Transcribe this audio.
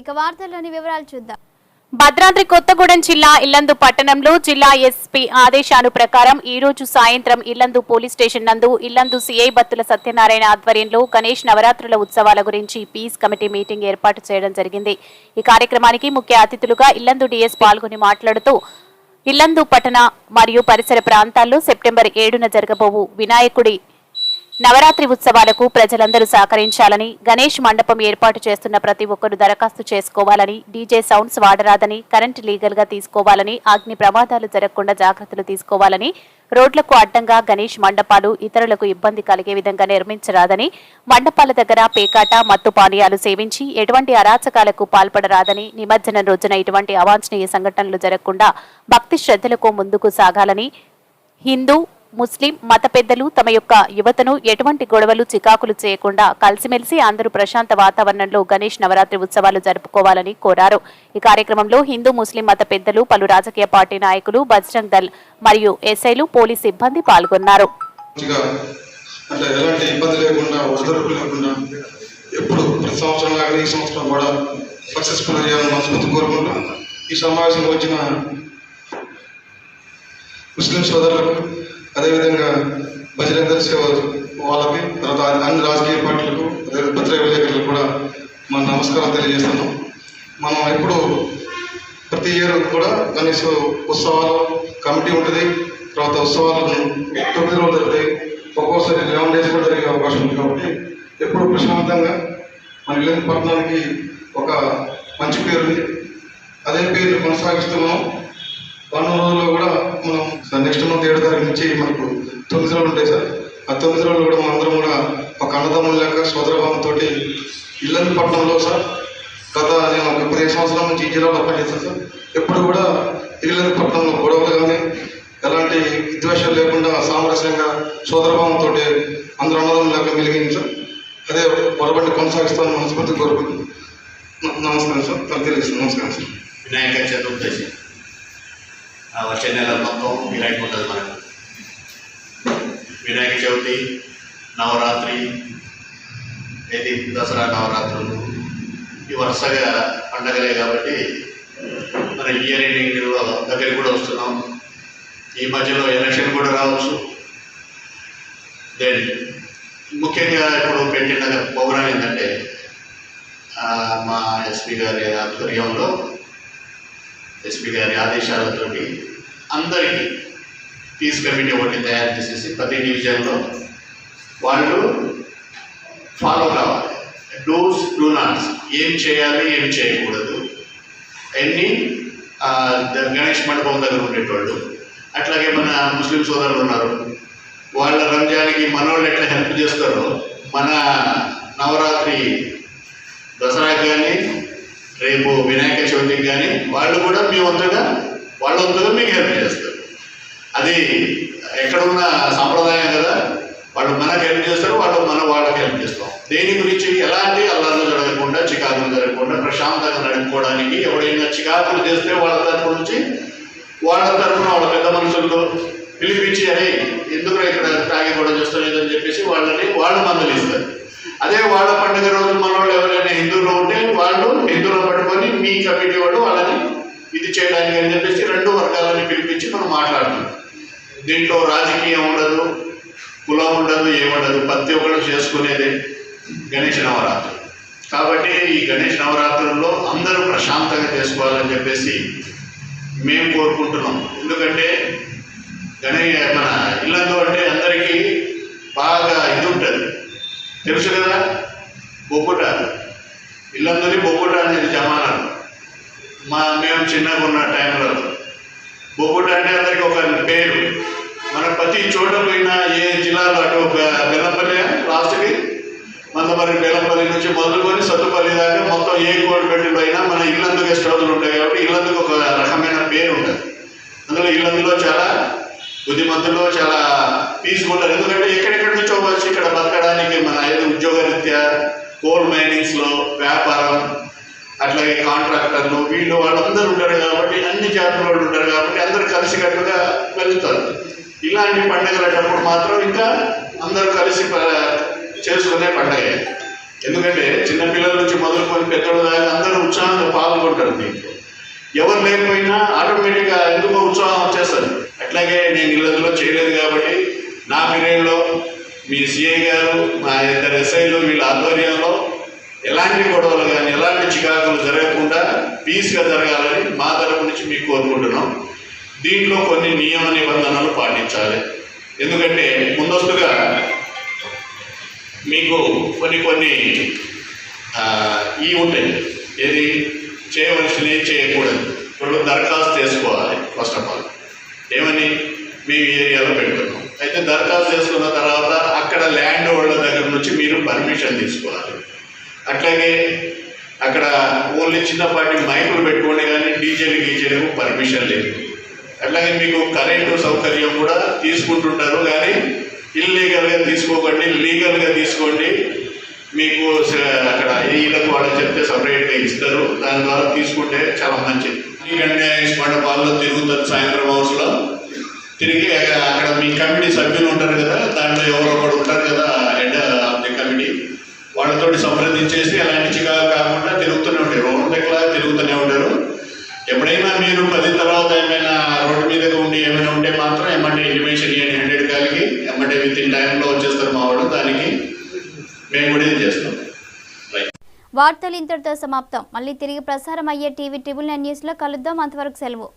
ఇక వార్తల్లోని వివరాలు చూద్దాం. భద్రాద్రి కొత్తగూడెం జిల్లా ఇల్లందు పట్టణంలో జిల్లా ఎస్పీ ఆదేశాలు ప్రకారం ఈ రోజు సాయంత్రం ఇల్లందు పోలీస్ స్టేషన్ నందు ఇల్లందు సిఐ బత్తుల సత్యనారాయణ ఆధ్వర్యంలో గణేష్ నవరాత్రుల ఉత్సవాల గురించి పీస్ కమిటీ మీటింగ్ ఏర్పాటు చేయడం జరిగింది. ఈ కార్యక్రమానికి ముఖ్య అతిథులుగా ఇల్లందు డిఎస్ పాల్గొని మాట్లాడుతూ ఇల్లందు పట్టణ మరియు పరిసర ప్రాంతాల్లో సెప్టెంబర్ ఏడున జరగబోవు వినాయకుడి నవరాత్రి ఉత్సవాలకు ప్రజలందరూ సహకరించాలని గణేష్ మండపం ఏర్పాటు చేస్తున్న ప్రతి ఒక్కరూ దరఖాస్తు చేసుకోవాలని డీజే సౌండ్స్ వాడరాదని కరెంట్ లీగల్గా తీసుకోవాలని అగ్ని ప్రమాదాలు జరగకుండా జాగ్రత్తలు తీసుకోవాలని రోడ్లకు అడ్డంగా గణేష్ మండపాలు ఇతరులకు ఇబ్బంది కలిగే విధంగా నిర్మించరాదని మండపాల దగ్గర పేకాట మత్తు పానీయాలు సేవించి ఎటువంటి అరాచకాలకు పాల్పడరాదని నిమజ్జనం రోజున ఇటువంటి అవాంఛనీయ సంఘటనలు జరగకుండా భక్తి శ్రద్ధలకు ముందుకు సాగాలని హిందూ ముస్లిం మత పెద్దలు తమ యొక్క యువతను ఎటువంటి గొడవలు చికాకులు చేయకుండా కలిసిమెలిసి అందరూ ప్రశాంత వాతావరణంలో గణేష్ నవరాత్రి ఉత్సవాలు జరుపుకోవాలని కోరారు. ఈ కార్యక్రమంలో హిందూ ముస్లిం మత పెద్దలు పలు రాజకీయ పార్టీ నాయకులు బజరంగ్ దళ్ మరియు ఎస్ఐలు పోలీస్ సిబ్బంది పాల్గొన్నారు. ఎప్పుడు ప్రతి సంవత్సరం లాగా ఈ సంవత్సరం కూడా సక్సెస్ఫుల్ అయ్యాలని మనస్ఫూర్తి కోరుకుంటూ ఈ సమావేశంలో వచ్చిన ముస్లిం సోదరులకు అదేవిధంగా బజరంగ సేవ వాళ్ళకి తర్వాత అన్ని రాజకీయ పార్టీలకు అదే విలేకరులకు కూడా మన నమస్కారం తెలియజేస్తున్నాం. మనం ఎప్పుడు ప్రతి ఇయర్ కూడా గణేష్ ఉత్సవాలు కమిటీ ఉంటుంది తర్వాత ఉత్సవాలను తొమ్మిది రోజులు జరుగుతాయి ఒక్కోసారి లెవెన్ డేస్ కూడా జరిగే అవకాశం ఉంది కాబట్టి ఎప్పుడు ప్రశాంతంగా మన ఇల్లు పట్టణానికి ఒక మంచి పేరు ఉంది అదే పేరు కొనసాగిస్తున్నాం. నుంచి మనకు. తొమ్మిది రోజులు ఉంటాయి సార్. ఆ తొమ్మిది రోజులు కూడా మనందరం కూడా ఒక అన్నదమ్ముల లెక్క సోదరభావంతో ఇల్లంపట్నంలో పట్టణంలో సార్. గత నేను ఒక పదిహేను సంవత్సరాల నుంచి ఈ జిల్లాలో పనిచేస్తాను సార్. ఎప్పుడు కూడా ఇల్లంపట్నంలో పట్టణంలో గొడవలు కానీ ఎలాంటి విద్వేషాలు లేకుండా సామరస్యంగా సోదరభావంతో అందరూ అన్నదమ్ముల లెక్క మెలిగింది సార్. అదే పొరబడి కొనసాగిస్తాను మనస్ఫూర్తి కోరుకుంటున్నాను నమస్కారం సార్. తను తెలుసు నమస్కారం సార్. వినాయక చతుర్దశి. వచ్చే నెల మొత్తం ఇలాంటి ఉంటుంది మనకు. వినాయక చవితి నవరాత్రి ఇది దసరా నవరాత్రులు ఈ వరుసగా పండగలే కాబట్టి మన ఇయర్ ఎండింగ్ దగ్గరికి కూడా వస్తున్నాం. ఈ మధ్యలో ఎలక్షన్ కూడా రావచ్చు. దెన్ ముఖ్యంగా ఇప్పుడు పెట్టిన ప్రోగ్రాం ఏంటంటే మా ఎస్పీ గారి ఆధ్వర్యంలో ఎస్పీ గారి ఆదేశాలతోటి అందరికీ పీస్ కమిటీ ఒకటి తయారు చేసేసి ప్రతి డివిజన్లో వాళ్ళు ఫాలో కావాలి డూస్ డూ నాట్స్ ఏం చేయాలి ఏం చేయకూడదు. అన్నీ ద- గణేష్ మండపం దగ్గర ఉండేటోళ్ళు. అట్లాగే మన ముస్లిం సోదరులు ఉన్నారు. వాళ్ళ రంజానికి మనోళ్ళు ఎట్లా హెల్ప్ చేస్తారో మన నవరాత్రి దసరాకి కానీ రేపు వినాయక చవితికి కానీ వాళ్ళు కూడా మీ వంతుగా వాళ్ళ వంతుగా మీకు హెల్ప్ చేస్తారు. అది ఎక్కడున్న సాంప్రదాయం కదా. వాళ్ళు మనకు హెల్ప్ చేస్తారు వాళ్ళు మన వాళ్ళకి హెల్ప్ చేస్తాం. దేని గురించి ఎలాంటి అల్లర్లు జరగకుండా చికాకులు జరగకుండా ప్రశాంతంగా నడుపుకోవడానికి ఎవరైనా చికాకులు చేస్తే వాళ్ళ తరపు నుంచి వాళ్ళ తరఫున వాళ్ళ పెద్ద మనుషులతో పిలిపించి అని ఎందుకు ఇక్కడ తాగి కూడా చేస్తాం లేదని చెప్పేసి వాళ్ళని వాళ్ళు మందులు ఇస్తారు. అదే వాళ్ళ పండుగ రోజు మన వాళ్ళు ఎవరైనా హిందువులు ఉంటే వాళ్ళు హిందువులు పట్టుకొని మీ కమిటీ వాళ్ళు వాళ్ళని ఇది చేయడానికి అని చెప్పేసి రెండు వర్గాలని పిలిపించి మనం మాట్లాడుతున్నాం. దీంట్లో రాజకీయం ఉండదు కులం ఉండదు ఏముండదు. ప్రతి ఒక్కరు చేసుకునేది గణేష్ నవరాత్రి కాబట్టి ఈ గణేష్ నవరాత్రుల్లో అందరూ ప్రశాంతంగా చేసుకోవాలని చెప్పేసి మేము కోరుకుంటున్నాం. ఎందుకంటే గణే మన ఇల్లందు అంటే అందరికీ బాగా ఇది ఉంటుంది. తెలుసు కదా? బొబ్బుట. ఇల్లందరి బొబ్బుట అనేది జమానాలు. మా మేము చిన్నగా ఉన్న టైంలో బొబ్బుట అంటే అందరికి ఒక పేరు. మన ప్రతి చోట పోయినా ఏ జిల్లాలో అటు ఒక బెల్లంపల్లి లాస్ట్కి మందమరి బెల్లంపల్లి నుంచి మొదలుకొని సత్తుపల్లి దాకా మొత్తం ఏ కోడిపెట్టులో అయినా మన ఇల్లందు గెస్ట్ ఉంటాయి కాబట్టి ఇల్లందుకు ఒక రకమైన పేరు ఉంటుంది. అందులో ఇల్లందులో చాలా బుద్ధిమంతులు చాలా పీస్ఫుల్ ఎందుకంటే ఎక్కడెక్కడి నుంచో వచ్చి ఇక్కడ బతకడానికి మన ఏదో ఉద్యోగరీత్యా కోల్ మైనింగ్స్లో వ్యాపారం అట్లాగే కాంట్రాక్టర్లు వీళ్ళు వాళ్ళందరూ ఉంటారు కాబట్టి అన్ని జాతుల వాళ్ళు ఉంటారు కాబట్టి అందరూ కలిసికట్టుగా వెళ్తారు ఇలాంటి పండుగలటప్పుడు మాత్రం ఇంకా అందరూ కలిసి ప- చేసుకునే పండగ. ఎందుకంటే చిన్నపిల్లల నుంచి మొదలుకొని పెద్దల దాకా అందరూ ఉత్సాహంగా పాల్గొంటారు దీంట్లో ఎవరు లేకపోయినా ఆటోమేటిక్గా ఎందుకో ఉత్సాహం వచ్చేస్తుంది. అట్లాగే నేను ఇళ్ళలో చేయలేదు కాబట్టి నా పీరియడ్లో మీ సిఐ గారు మా ఇద్దరు ఎస్ఐలు వీళ్ళ ఆధ్వర్యంలో ఎలాంటి గొడవలు కానీ ఎలాంటి చికాకులు జరగకుండా పీస్గా జరగాలని మా తరపు నుంచి మీకు కోరుకుంటున్నాం. దీంట్లో కొన్ని నియమ నిబంధనలు పాటించాలి. ఎందుకంటే ముందస్తుగా మీకు కొన్ని కొన్ని ఈ ఉంటాయి. ఏది? చేయవలసినవి చేయకూడదు. ఇప్పుడు దరఖాస్తు చేసుకోవాలి ఫస్ట్ ఆఫ్ ఆల్ ఏమని? మేము ఏరియాలో పెడుతున్నాం. అయితే దరఖాస్తు చేసుకున్న తర్వాత అక్కడ ల్యాండ్ హోల్డర్ దగ్గర నుంచి మీరు పర్మిషన్ తీసుకోవాలి. అట్లాగే అక్కడ ఓన్లీ చిన్నపాటి మైకులు పెట్టుకోండి కానీ డీజేలు గీజేలకు పర్మిషన్ లేదు. అట్లాగే మీకు కరెంటు సౌకర్యం కూడా తీసుకుంటుంటారు కానీ ఇల్లీగల్గా తీసుకోకండి లీగల్గా తీసుకోండి. మీకు అక్కడ వీళ్ళకు వాళ్ళకి చెప్తే సపరేట్గా ఇస్తారు. దాని ద్వారా తీసుకుంటే చాలా మంచిది. ఎందుకంటే మండపాల్లో తిరుగుతారు సాయంత్రం హౌస్లో తిరిగి అక్కడ- అక్కడ మీ కమిటీ సభ్యులు ఉంటారు కదా దాంట్లో ఎవరో ఒకడు ఉంటారు కదా హెడ్ ఆఫ్ ది కమిటీ. వాళ్ళతో సంప్రదించేసి అలాంటి చికాకు కాకుండా తిరుగుతూనే ఉంటారు. రోడ్డు దగ్గర తిరుగుతూనే ఉంటారు. ఎప్పుడైనా మీరు పది తర్వాత ఏమైనా రోడ్డు మీద ఉండి ఏమైనా ఉంటే మాత్రం ఎమ్మంటే ఇంటిమేషన్ ఇవ్వండి హండ్రెడ్ కాలికి. ఎమ్మంటే విత్ ఇన్ టైంలో వచ్చేస్తారు మా వాళ్ళు దానికి మేము కూడా ఇది చేస్తాం. వార్తలు ఇంతటితో సమాప్తం. మళ్ళీ తిరిగి ప్రసారం అయ్యే టీవీ ట్రిబుల్ నైన్ న్యూస్లో కలుద్దాం. అంతవరకు సెలవు.